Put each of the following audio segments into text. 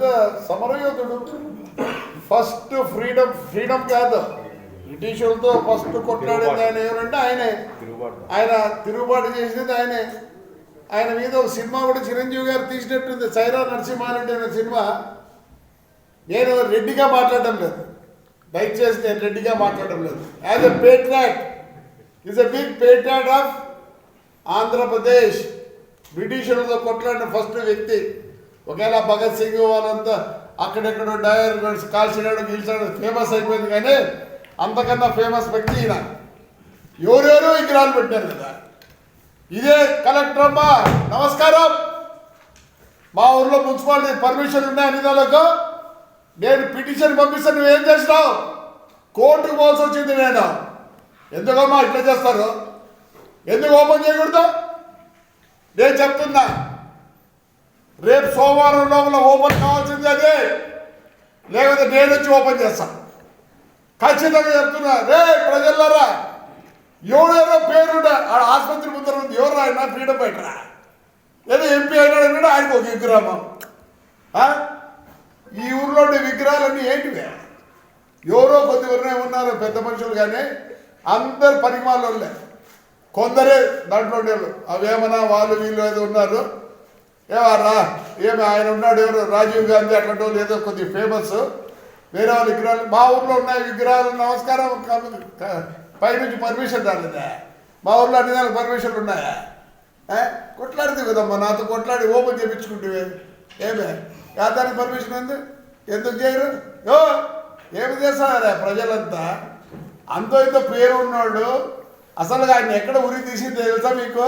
పెద్ద సమరయోధుడు. First freedom freedom కాదు బ్రిటిషులతో ఫస్ట్ కొట్లాడింది ఆయన ఎవరంటే ఆయనే. ఆయన తిరుగుబాటు చేసింది ఆయనే. ఆయన మీద ఒక సినిమా కూడా చిరంజీవి గారు తీసినట్టుంది. సైరా నరసింహారెడ్డి అనే సినిమా. నేను రెడ్డిగా మాట్లాడడం లేదు. దయచేసి నేను రెడ్డిగా మాట్లాడడం లేదు. As a patriot is a big patriot of Andhra Pradesh బ్రిటిషులతో కొట్లాడిన ఫస్ట్ వ్యక్తి. ఒకవేళ భగత్ సింగ్ వాళ్ళంతా అక్కడెక్కడ డయర్ కాల్చినాడు గీల్చాడు ఫేమస్ అయిపోయింది కానీ అంతకన్నా ఫేమస్ వ్యక్తి ఈయన. ఎవరెవరో విగ్రహాలు పెట్టారు కదా. ఇదే కలెక్టర్ అమ్మ నమస్కారం. మా ఊర్లో మున్సిపాలిటీ పర్మిషన్ ఉన్నాయి అనిదాలకు నేను పిటిషన్ పంపిస్తే నువ్వేం చేసినావు? కోర్టుకు పోవాల్సి వచ్చింది నేను. ఎందుకమ్మా ఇట్లా చేస్తారు? ఎందుకు ఓపెన్ చేయకూడదు? నేను చెప్తున్నా. రేపు సోమవారం లోపల ఓపెన్ కావాల్సింది అదే. లేకపోతే నేను వచ్చి ఓపెన్ చేస్తాను ఖచ్చితంగా చెప్తున్నా. రే ప్రజల్లారా ఎవడేదో పేరుండ ఆడ ఆసుపత్రి ముందర ఉంది. ఎవరు ఆయన? ఫ్రీడమ్ ఫైటర్ ఏదో ఎంపీ అయినాడు అన్నాడు ఆయనకు ఒక విగ్రహం. ఈ ఊర్లో ఉండే విగ్రహాలన్నీ ఏంటివి? ఎవరో కొద్దిగా ఉన్నారు పెద్ద మనుషులు కానీ అందరు పరిమాణంలే కొందరే దాంట్లో ఉండేవాళ్ళు. అవేమన్నా వాళ్ళు వీళ్ళు ఏదో ఉన్నారు? ఏమారా ఏమి ఆయన ఉన్నాడు ఎవరు? రాజీవ్ గాంధీ అట్లాంటి వాళ్ళు ఏదో కొద్దిగా ఫేమస్ వేరే వాళ్ళ విగ్రహాలు మా ఊర్లో ఉన్నాయి విగ్రహాలు నమస్కారం పై నుంచి పైనుంచి పర్మిషన్ రాలేదా? మా ఊర్లో అన్ని దానికి పర్మిషన్లు ఉన్నాయా? కొట్లాడితే కదమ్మా నాతో కొట్లాడి ఓపెన్ చేయించుకుంటే ఏమే? యా దానికి పర్మిషన్ ఉంది? ఎందుకు చేయరు? యో ఏమి చేస్తారా ప్రజలంతా? అంతో ఇంత పేరు ఉన్నాడు అసలు ఆయన ఎక్కడ ఉరి తీసి తెలుసా మీకు?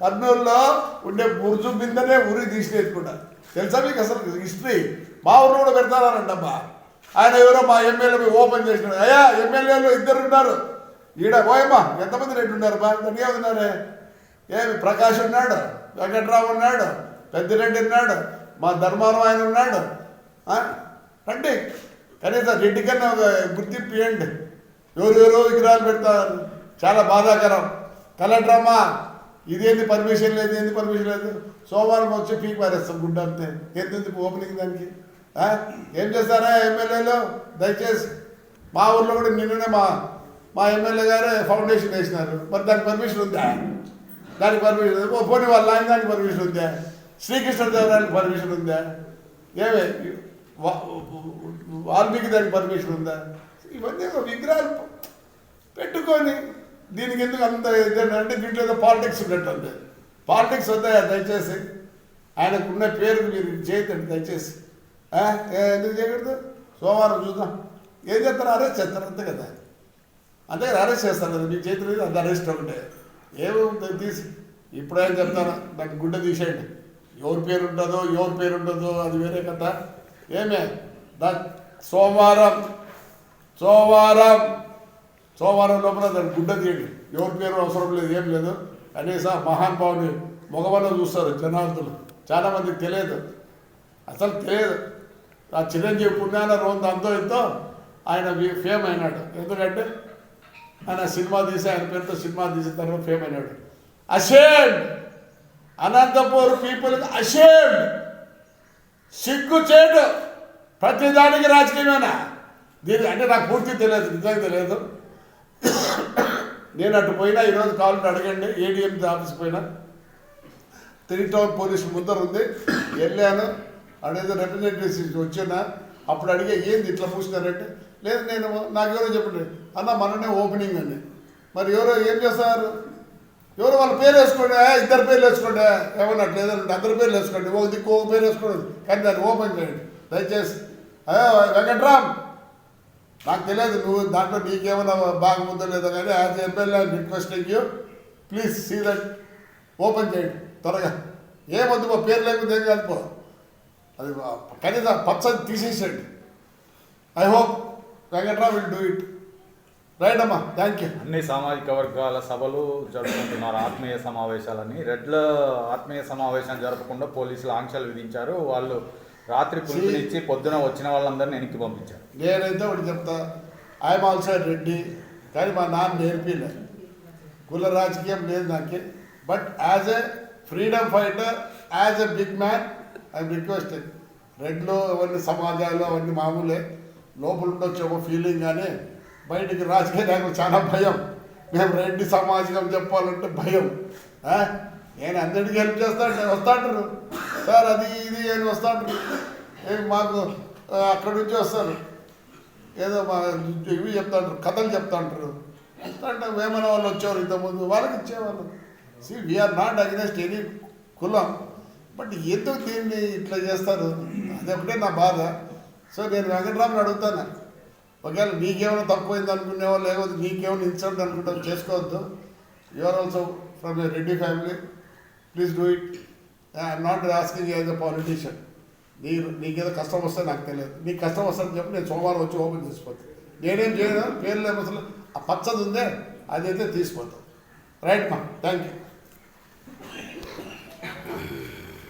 కర్నూలులో ఉండే బుర్జు బిందనే ఉరి తీసి కూడా తెలుసా మీకు అసలు హిస్టరీ మా ఊరు కూడా పెడతారంటమ్మా ఆయన ఎవరో మా ఎమ్మెల్యే ఓపెన్ చేసినాడు. అయ్యా ఎమ్మెల్యేలు ఇద్దరు ఉన్నారు. ఈడ పోయమ్మా ఎంతమంది రెడ్డి ఉన్నారు బా? దానికి ఉన్నారే. ఏమి ప్రకాష్ ఉన్నాడు వెంకట్రావు ఉన్నాడు పెద్దిరెడ్డి ఉన్నాడు మా ధర్మారావు ఆయన ఉన్నాడు రండి. కనీసం రెడ్డి కన్నా ఒక గుర్తింపు ఇవ్వండి. ఎవరెవరో విగ్రహాలు పెడతారు. చాలా బాధాకరం. కలెక్టర్ అమ్మా ఇదేంది పర్మిషన్ లేదు ఏంది పర్మిషన్ లేదు? సోమవారం వచ్చి పీక్ పారేస్తాం గుడ్డ అంతే. ఎందుకు ఓపెనింగ్ దానికి? ఏం చేస్తారా ఎమ్మెల్యేలు? దయచేసి మా ఊర్లో కూడా నిన్ననే మా మా ఎమ్మెల్యే గారే ఫౌండేషన్ వేసినారు. మరి దానికి పర్మిషన్ ఉందా? దానికి పర్మిషన్ ఉంది. ఓ పోనీ వాళ్ళ ఆయన దానికి పర్మిషన్ ఉందా? శ్రీకృష్ణదేవరాయలకు పర్మిషన్ ఉందా? ఏమే వాల్మీకి దానికి పర్మిషన్ ఉందా? ఇవన్నీ విగ్రహాలు పెట్టుకొని దీనికి ఎందుకు అంత అంటే దీంట్లో ఏదో పాలిటిక్స్ ఉన్నట్టుంది. పాలిటిక్స్ వద్దాయా దయచేసి. ఆయనకున్న పేరు మీరు చేయతండి దయచేసి. ఎందుకు చేయకూడదు? సోమవారం చూద్దాం. ఏం చేస్తారు? అరెస్ట్ చేస్తారు అంతే కదా. అంతే కదా అరెస్ట్ చేస్తారు కదా. మీకు చేతులు అంత అరెస్ట్ ఒకటే ఏముంది తీసి. ఇప్పుడేం చెప్తాను నాకు గుడ్డ తీసేయండి. ఎవరి పేరు ఉంటుందో ఎవరి పేరు ఉంటుందో అది వేరే కదా ఏమే? దా సోమవారం. సోమవారం. సోమవారం లోపల దాని గుడ్డ తీయండి. ఎవరి పేరు అవసరం లేదు ఏం లేదు. కనీసం మహానుభావుని మగవాళ్ళు చూస్తారు జనార్దులు చాలామందికి తెలియదు. అసలు తెలియదు. ఆ చిరంజీవి పుణ్యాన రోజు అంతో ఎంతో ఆయన ఫేమ్ అయినాడు. ఎందుకంటే ఆయన సినిమా తీసి ఆయన పేరుతో సినిమా తీసిన తర్వాత ఫేమ్ అయినాడు. అషేమ్ అనంతపూర్ పీపుల్ అషేమ్ సిగ్గు చేడు ప్రతిదానికి రాజకీయమేనా? దీని అంటే నాకు పూర్తి తెలియదు నిజంగా తెలియదు. నేను అటు పోయినా ఈరోజు కావాలంటే అడగండి ఏడిఎం ఆఫీస్కి పోయినా. త్రీ టౌన్ పోలీస్ ముందర ఉంది. వెళ్ళాను. అడేదో రిప్రజెంటేటివ్స్ వచ్చానా? అప్పుడు అడిగే ఏంది ఇట్లా పూసినారంటే? లేదు నేను నాకు ఎవరో చెప్పండి. అన్న మననే ఓపెనింగ్ అండి. మరి ఎవరో ఏం చేస్తారు? ఎవరు వాళ్ళ పేరు వేసుకోండి ఇద్దరు పేర్లు వేసుకోండి ఏమన్నట్టు లేదంటే అందరి పేర్లు వేసుకోండి. ఒక దిక్కు ఒక పేరు వేసుకోండి. కానీ దాన్ని ఓపెన్ చేయండి. దయచేసి వెంకట్రామ్ నాకు తెలియదు నువ్వు దాంట్లో నీకేమైనా బాగా ఉందో లేదో కానీ as MLA requesting you please see that open చేయండి త్వరగా. ఏమొద్దు మా పేరు లేకపోతే ఏం కాదు అది కనీసం పచ్చని తీసేసేయండి. I hope Venkatrao will do it right అమ్మా థ్యాంక్ యూ అన్ని సామాజిక వర్గాల సభలు జరుపుకుంటున్నారు ఆత్మీయ సమావేశాలని. రెడ్ల ఆత్మీయ సమావేశం జరపకుండా పోలీసులు ఆంక్షలు విధించారు. వాళ్ళు రాత్రి పిలుపునిచ్చి పొద్దున వచ్చిన వాళ్ళందరినీ వెనక్కి పంపించారు. నేనైతే ఒకటి చెప్తా. ఐఎమ్ ఆల్సో రెడ్డి కానీ మా నాన్న నేర్పిలే. కుల రాజకీయం లేదు నాకు. But as a freedom fighter as a big man I'm requesting రెడ్లో అవన్నీ సమాజాలు అవన్నీ మామూలే. లోపల ఉండొచ్చు ఒక ఫీలింగ్ కానీ బయటికి రాజకీయ నాయకులు చాలా భయం. మేము రెడ్డి సమాజం చెప్పాలంటే భయం? నేను అందరికీ హెల్ప్ చేస్తాను వస్తాంటారు సార్ అది ఇది అని వస్తాంటారు ఏం మాకు అక్కడి నుంచి వస్తారు. ఏదో మా ఇవి చెప్తాంటారు కథలు చెప్తాంటారు అంటే వేమన వాళ్ళు వచ్చేవారు ఇంతకుముందు వాళ్ళకి ఇచ్చేవాళ్ళు. See we're not against any కులం. బట్ ఎందుకు దీన్ని ఇట్లా చేస్తారు? అది ఒకటే నా బాధ. సో నేను వెంకటరామని అడుగుతాను. ఒకవేళ నీకేమైనా తక్కువైంది అనుకునేవాళ్ళు లేకపోతే నీకేమైనా ఇన్సల్ట్ అనుకుంటాం చేసుకోవద్దు. You're also from a Reddy family please do it I'm not asking as a politician నీ నీకేదో కష్టం వస్తే నాకు తెలియదు. నీకు కష్టం వస్తుందని చెప్పి నేను సోమవారం వచ్చి ఓపెన్ చేసిపోతాను నేనేం చేయను? పేర్లు అసలు ఆ పచ్చది ఉందే అదైతే తీసిపోతాను రైట్ మా థ్యాంక్ యూ